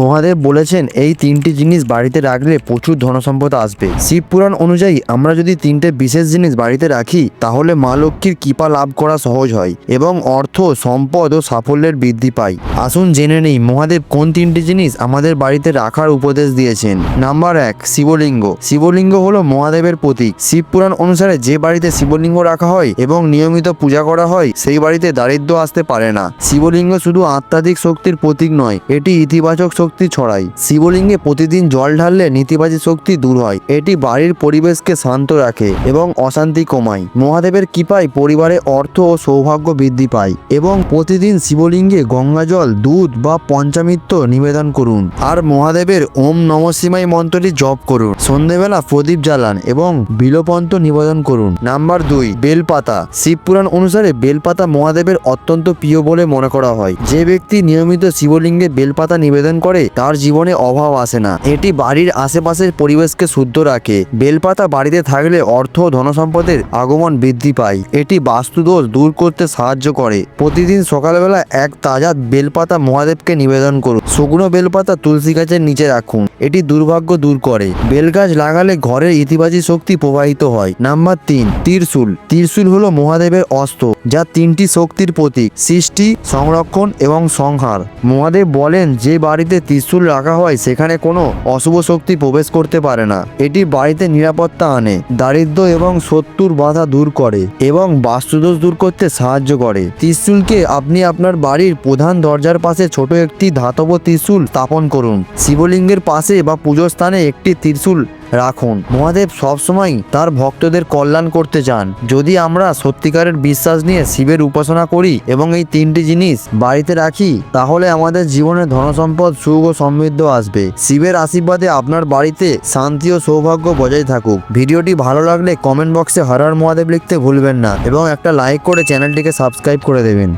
মহাদেব বলেছেন, এই তিনটি জিনিস বাড়িতে রাখলে প্রচুর ধনসম্পদ আসবে। শিব পুরাণ অনুযায়ী, আমরা যদি তিনটে বিশেষ জিনিস বাড়িতে রাখি, তাহলে মা লক্ষ্মীর কৃপা লাভ করা সহজ হয় এবং অর্থ, সম্পদ ও সাফল্যের বৃদ্ধি পায় আসুন জেনে নেই, মহাদেব কোন তিনটি জিনিস আমাদের বাড়িতে রাখার উপদেশ দিয়েছেন? নাম্বার এক, শিবলিঙ্গ। শিবলিঙ্গ হলো মহাদেবের প্রতীক। শিব পুরাণ অনুসারে যে বাড়িতে শিবলিঙ্গ রাখা হয় এবং নিয়মিত পূজা করা হয়, সেই বাড়িতে দারিদ্র্য আসতে পারে না। শিবলিঙ্গ শুধু আধ্যাত্মিক শক্তির প্রতীক নয়, এটি ইতিবাচক শক্তি ছড়ায় শিবলিঙ্গে প্রতিদিন জল ঢাললে নেতিবাচী শক্তি দূর হয়। এটি বাড়ির পরিবেশকে শান্ত রাখে এবং অশান্তি কমায়। মহাদেবের কৃপায় পরিবারে অর্থ ও সৌভাগ্য বৃদ্ধি পায় এবং প্রতিদিন শিবলিঙ্গে গঙ্গাজল দুধ বা পঞ্চামৃত নিবেদন করুন। আর মহাদেবের ওম নম শিমাই মন্ত্রটি জপ করুন। সন্ধেবেলা প্রদীপ জ্বালান এবং বিলপন্ত নিবেদন করুন। নাম্বার দুই, বেলপাতা। শিব পুরাণ অনুসারে বেলপাতা মহাদেবের অত্যন্ত প্রিয় বলে মনে করা হয়। যে ব্যক্তি নিয়মিত শিবলিঙ্গে বেলপাতা নিবেদন করে তার জীবনে অভাব আসে না। এটি বাড়ির আশেপাশের পরিবেশকে শুদ্ধ রাখে। বেলপাতা বাড়িতে থাকলে অর্থ ধনসম্পদের আগমন বৃদ্ধি পায়। এটি বাস্তুদোষ দূর করতে সাহায্য করে। প্রতিদিন সকালবেলা এক তাজা বেলপাতা মহাদেবকে নিবেদন করুন। শুকনো বেলপাতা তুলসী গাছের নিচে রাখুন। এটি দুর্ভাগ্য দূর করে। বেলগাছ লাগালে ঘরের ইতিবাচী শক্তি প্রবাহিত হয়। নাম্বার তিন, ত্রিশূল। ত্রিশূল হলো মহাদেবের অস্ত্র, যা তিনটি শক্তির প্রতীক, সৃষ্টি, সংরক্ষণ এবং সংহার। মহাদেব বলেন, যে বাড়িতে ত্রিশূল রাখা হয়, সেখানে কোনো অশুভ শক্তি প্রবেশ করতে পারে না। এটি বাড়িতে নিরাপত্তা আনে দারিদ্র এবং শত্রুর বাধা দূর করে এবং বাস্তুদোষ দূর করতে সাহায্য করে। ত্রিশূলকে আপনি আপনার বাড়ির প্রধান দরজার পাশে ছোট একটি ধাতব ত্রিশূল স্থাপন করুন। শিবলিঙ্গের পাশে বা পুজোর স্থানে একটি ত্রিশূল রাখুন। মহাদেব সবসময় তার ভক্তদের কল্যাণ করতে চান। যদি আমরা সত্যিকারের বিশ্বাস নিয়ে শিবের উপাসনা করি এবং এই তিনটি জিনিস বাড়িতে রাখি, তাহলে আমাদের জীবনে ধনসম্পদ, সুখ ও সমৃদ্ধ আসবে। শিবের আশীর্বাদে আপনার বাড়িতে শান্তি ও সৌভাগ্য বজায় থাকুক। ভিডিওটি ভালো লাগলে কমেন্ট বক্সে হরার মহাদেব লিখতে ভুলবেন না এবং একটা লাইক করে চ্যানেলটিকে সাবস্ক্রাইব করে দেবেন।